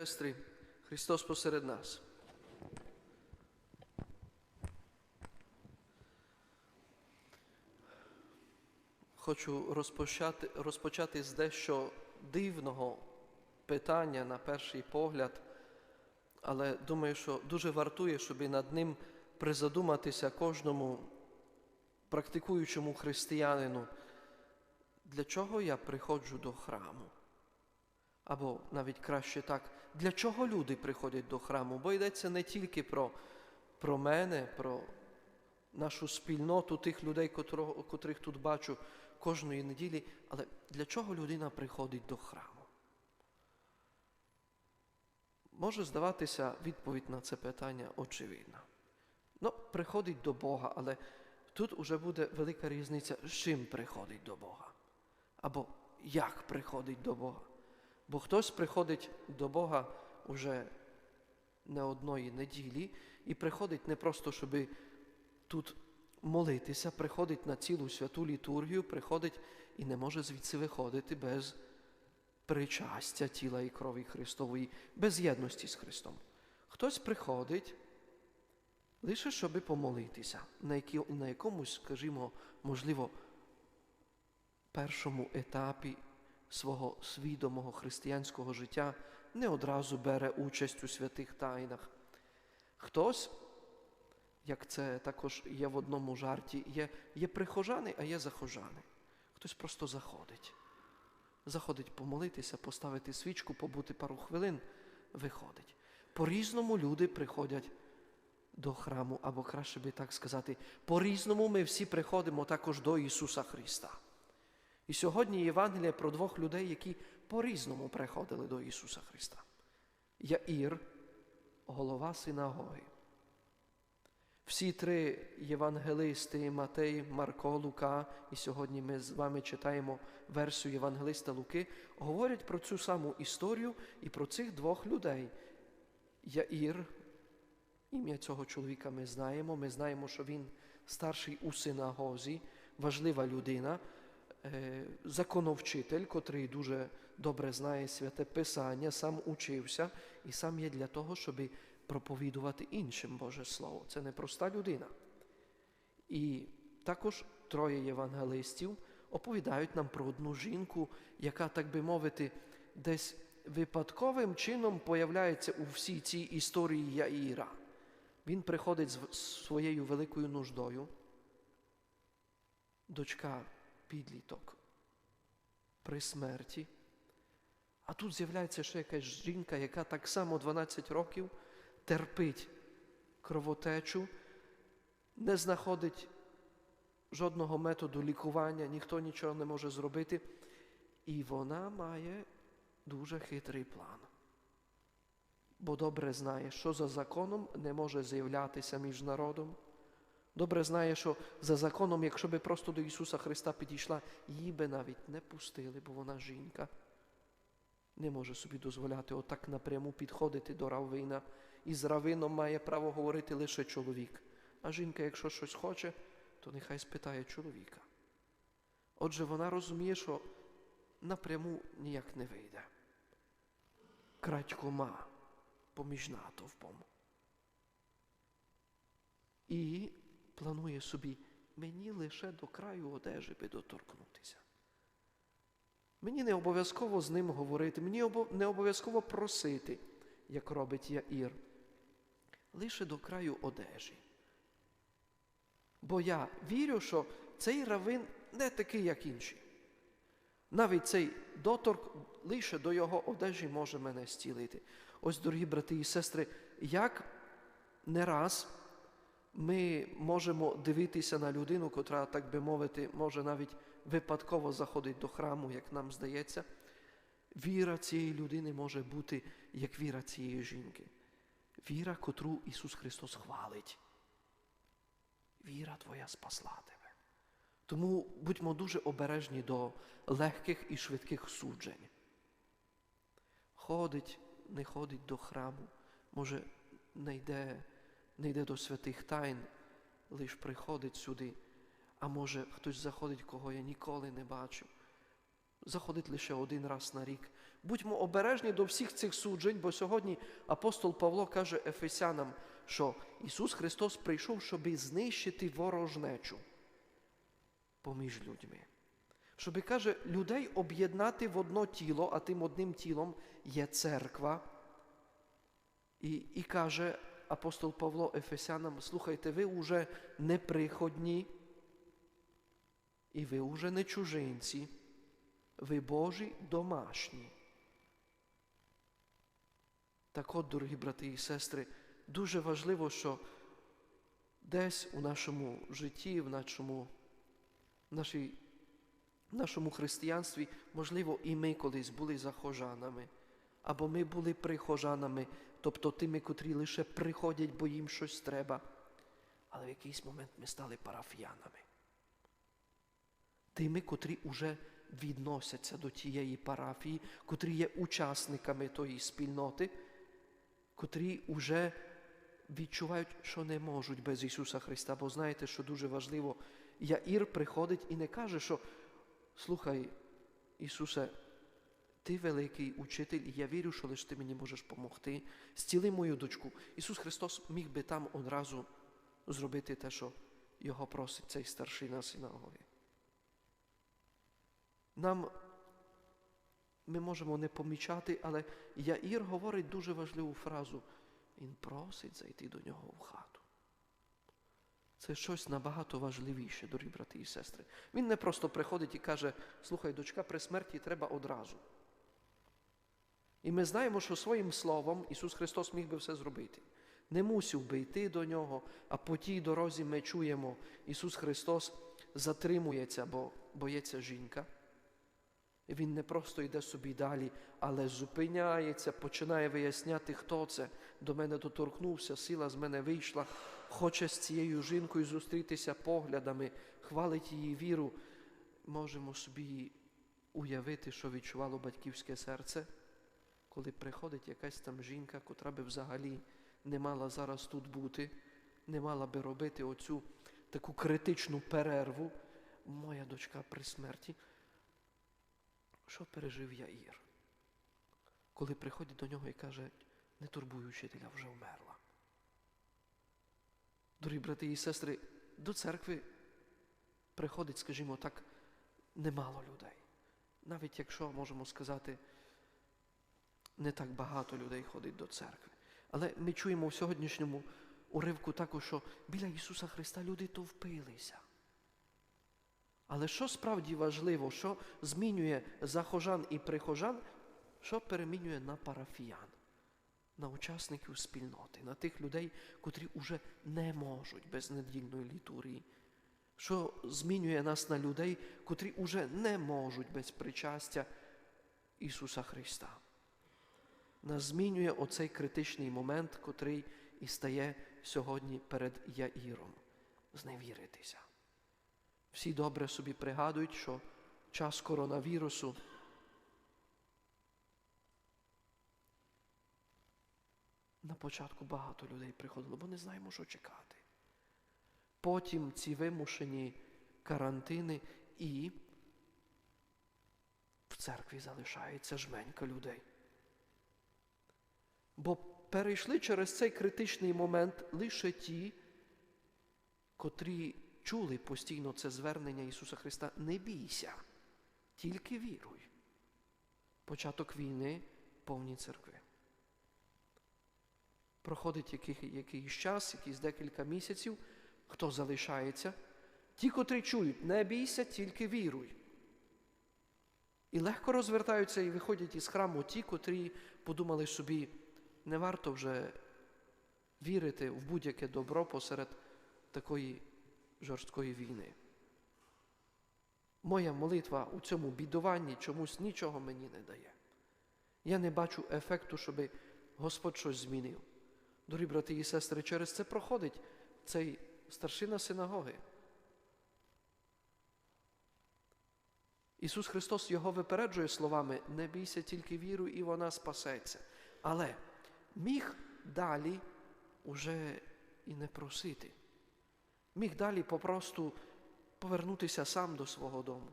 Сестри, Христос посеред нас. Хочу розпочати, розпочати з дещо дивного питання на перший погляд, але думаю, що дуже вартує, щоб над ним призадуматися кожному практикуючому християнину. Для чого я приходжу до храму? Або навіть краще так, для чого люди приходять до храму? Бо йдеться не тільки про, про мене, про нашу спільноту тих людей, котрого, котрих тут бачу кожної неділі, але для чого людина приходить до храму? Може здаватися відповідь на це питання очевидна. Ну, приходить до Бога, але тут уже буде велика різниця, з чим приходить до Бога. Або як приходить до Бога. Бо хтось приходить до Бога уже не одної неділі і приходить не просто, щоб тут молитися, приходить на цілу святу літургію, приходить і не може звідси виходити без причастя тіла і крові Христової, без єдності з Христом. Хтось приходить лише щоб помолитися на, якомусь, скажімо, можливо, першому етапі свого свідомого християнського життя не одразу бере участь у святих тайнах. Хтось, як це також є в одному жарті, є, є прихожани, а є захожани. Хтось просто заходить. Заходить помолитися, поставити свічку, побути пару хвилин, виходить. По-різному люди приходять до храму, або краще би так сказати, по-різному ми всі приходимо також до Ісуса Христа. І сьогодні Євангеліє про двох людей, які по-різному приходили до Ісуса Христа. Яїр, голова синагоги. Всі три євангелисти Матей, Марко, Лука, і сьогодні ми з вами читаємо версію Євангелиста Луки, говорять про цю саму історію і про цих двох людей. Яїр, ім'я цього чоловіка ми знаємо. Ми знаємо, що він старший у синагозі, важлива людина законовчитель, котрий дуже добре знає святе Писання, сам учився і сам є для того, щоб проповідувати іншим Боже Слово. Це не проста людина. І також троє євангелистів оповідають нам про одну жінку, яка, так би мовити, десь випадковим чином появляється у всій цій історії Яїра. Він приходить з своєю великою нуждою. Дочка підліток при смерті. А тут з'являється ще якась жінка, яка так само 12 років терпить кровотечу, не знаходить жодного методу лікування, ніхто нічого не може зробити. І вона має дуже хитрий план. Бо добре знає, що за законом не може з'являтися між народом. Добре знає, що за законом, якщо би просто до Ісуса Христа підійшла, її би навіть не пустили, бо вона жінка. Не може собі дозволяти отак напряму підходити до равина. І з равином має право говорити лише чоловік. А жінка, якщо щось хоче, то нехай спитає чоловіка. Отже, вона розуміє, що напряму ніяк не вийде. Крадькома поміж натовпом. І планує собі, мені лише до краю одежі би доторкнутися. Мені не обов'язково з ним говорити, мені не обов'язково просити, як робить Яїр, лише до краю одежі. Бо я вірю, що цей равин не такий, як інші. Навіть цей доторк лише до його одежі може мене зцілити. Ось, дорогі брати і сестри, як не раз ми можемо дивитися на людину, котра, так би мовити, може навіть випадково заходить до храму, як нам здається. Віра цієї людини може бути як віра цієї жінки. Віра, котру Ісус Христос хвалить. Віра Твоя спасла тебе. Тому будьмо дуже обережні до легких і швидких суджень. Ходить, не ходить до храму, може, не йде не йде до святих тайн, лиш приходить сюди, а може хтось заходить, кого я ніколи не бачив. Заходить лише один раз на рік, Будьмо обережні до всіх цих суджень, бо сьогодні апостол Павло каже Ефесянам, що Ісус Христос прийшов, щоб знищити ворожнечу поміж людьми. Щоб каже, людей об'єднати в одно тіло, а тим одним тілом є церква. І, і каже апостол Павло Ефесянам, слухайте, ви уже не приходні, і ви уже не чужинці, ви Божі домашні. Так от, дорогі брати і сестри, дуже важливо, що десь у нашому житті, в нашому, нашій, в нашому християнстві, можливо, і ми колись були захожанами, або ми були прихожанами, тобто тими, котрі лише приходять, бо їм щось треба. Але в якийсь момент ми стали парафіянами. Тими, котрі вже відносяться до тієї парафії, котрі є учасниками тої спільноти, котрі вже відчувають, що не можуть без Ісуса Христа. Бо знаєте, що дуже важливо, Яїр приходить і не каже, що слухай, Ісусе, ти великий учитель, і я вірю, що лише ти мені можеш допомогти. Зціли мою дочку. Ісус Христос міг би там одразу зробити те, що Його просить цей старшина синагоги. Нам ми можемо не помічати, але Яїр говорить дуже важливу фразу. Він просить зайти до нього в хату. Це щось набагато важливіше, дорогі брати і сестри. Він не просто приходить і каже, слухай, дочка, при смерті треба одразу. І ми знаємо, що своїм словом Ісус Христос міг би все зробити. Не мусив би йти до нього, а по тій дорозі ми чуємо, Ісус Христос затримується, бо боїться жінка. Він не просто йде собі далі, але зупиняється, починає виясняти, хто це. До мене доторкнувся, сила з мене вийшла, хоче з цією жінкою зустрітися поглядами, хвалить її віру. Можемо собі уявити, що відчувало батьківське серце, коли приходить якась там жінка, котра би взагалі не мала зараз тут бути, не мала би робити оцю таку критичну перерву. Моя дочка при смерті. Що пережив Яїр? Коли приходить до нього і каже, не турбуй учителя, вже вмерла. Дорогі брати і сестри, до церкви приходить, скажімо так, немало людей. Навіть якщо, можемо сказати, не так багато людей ходить до церкви. Але ми чуємо в сьогоднішньому уривку також, що біля Ісуса Христа люди товпилися. Але що справді важливо, що змінює захожан і прихожан, що перемінює на парафіян, на учасників спільноти, на тих людей, котрі вже не можуть без недільної літургії, що змінює нас на людей, котрі вже не можуть без причастя Ісуса Христа. Нас змінює оцей критичний момент, котрий і стає сьогодні перед Яїром зневіритися. Всі добре собі пригадують, що час коронавірусу на початку багато людей приходило, бо не знаємо, що чекати. Потім ці вимушені карантини і в церкві залишається жменька людей. Бо перейшли через цей критичний момент лише ті, котрі чули постійно це звернення Ісуса Христа, не бійся, тільки віруй. Початок війни повні церкви. Проходить який, якийсь час, якийсь декілька місяців, хто залишається. Ті, котрі чують, не бійся, тільки віруй. І легко розвертаються і виходять із храму ті, котрі подумали собі, не варто вже вірити в будь-яке добро посеред такої жорсткої війни. Моя молитва у цьому бідуванні чомусь нічого мені не дає. Я не бачу ефекту, щоб Господь щось змінив. Дорогі брати і сестри, через це проходить цей старшина синагоги. Ісус Христос його випереджує словами, не бійся тільки віру, і вона спасеться. Але міг далі уже і не просити міг далі попросту повернутися сам до свого дому.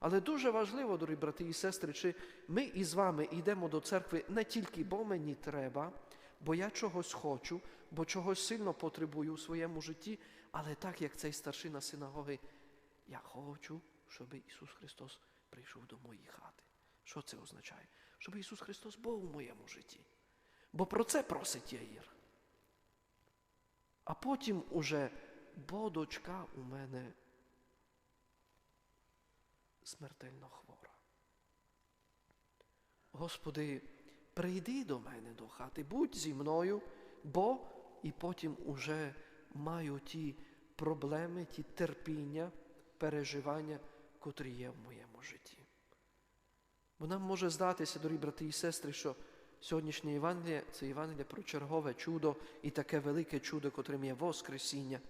Але дуже важливо, дорогі брати і сестри, чи ми із вами йдемо до церкви не тільки, бо мені треба, бо я чогось хочу, бо чогось сильно потребую у своєму житті, але так як цей старшина синагоги, я хочу, щоб Ісус Христос прийшов до моєї хати. Що це означає? Щоб Ісус Христос був у моєму житті. Бо про це просить Яїр. А потім уже, бо дочка у мене смертельно хвора. Господи, прийди до мене до хати, будь зі мною, бо і потім уже маю ті проблеми, ті терпіння, переживання, котрі є в моєму житті. Бо нам може здатися, дорогі брати і сестри, що сьогоднішнє Євангеліє це Євангеліє про чергове чудо і таке велике чудо, котрим є Воскресіння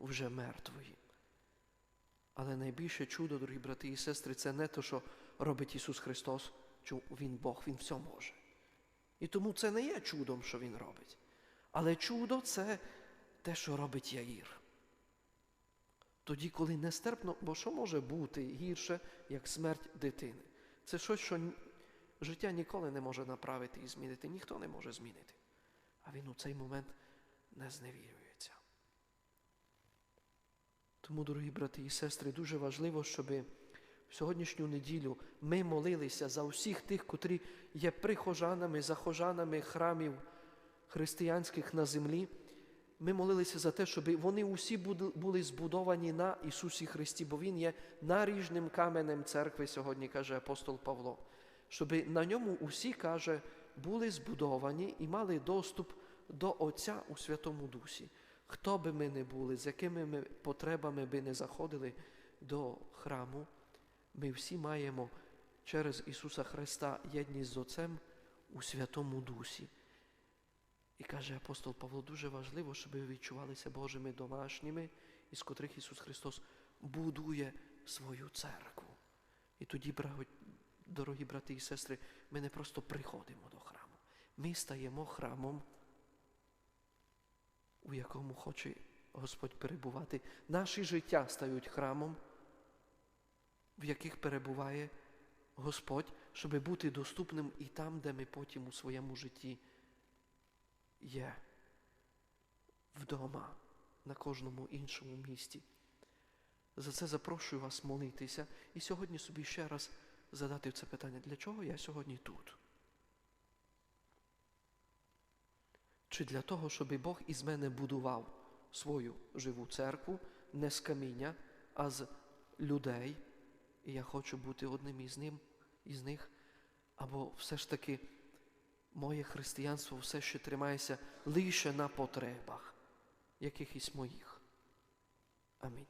вже мертвої. Але найбільше чудо, дорогі брати і сестри, це не те, що робить Ісус Христос, що Він Бог, Він все може. І тому це не є чудом, що Він робить. Але чудо це те, що робить Яїр. Тоді, коли нестерпно, бо що може бути гірше, як смерть дитини? Це щось, що життя ніколи не може направити і змінити, ніхто не може змінити. А він у цей момент не зневірюється. Тому, дорогі брати і сестри, дуже важливо, щоб в сьогоднішню неділю ми молилися за усіх тих, котрі є прихожанами, захожанами храмів християнських на землі. Ми молилися за те, щоб вони усі були- збудовані на Ісусі Христі, бо Він є наріжним каменем церкви сьогодні, каже апостол Павло. Щоб на ньому усі, каже, були збудовані і мали доступ до Отця у Святому Дусі. Хто би ми не були, з якими ми потребами би не заходили до храму, ми всі маємо через Ісуса Христа єдність з Отцем у Святому Дусі. І каже апостол Павло, дуже важливо, щоб ви відчувалися Божими домашніми, із котрих Ісус Христос будує свою церкву. І тоді, бра- дорогі брати і сестри, ми не просто приходимо до храму. Ми стаємо храмом, у якому хоче Господь перебувати. Наші життя стають храмом, в яких перебуває Господь, щоб бути доступним і там, де ми потім у своєму житті є вдома, на кожному іншому місці. За це запрошую вас молитися і сьогодні собі ще раз задати це питання, для чого я сьогодні тут? Чи для того, щоб Бог із мене будував свою живу церкву не з каміння, а з людей, і я хочу бути одним із ним, із них, або все ж таки моє християнство все ще тримається лише на потребах якихось моїх. Амінь.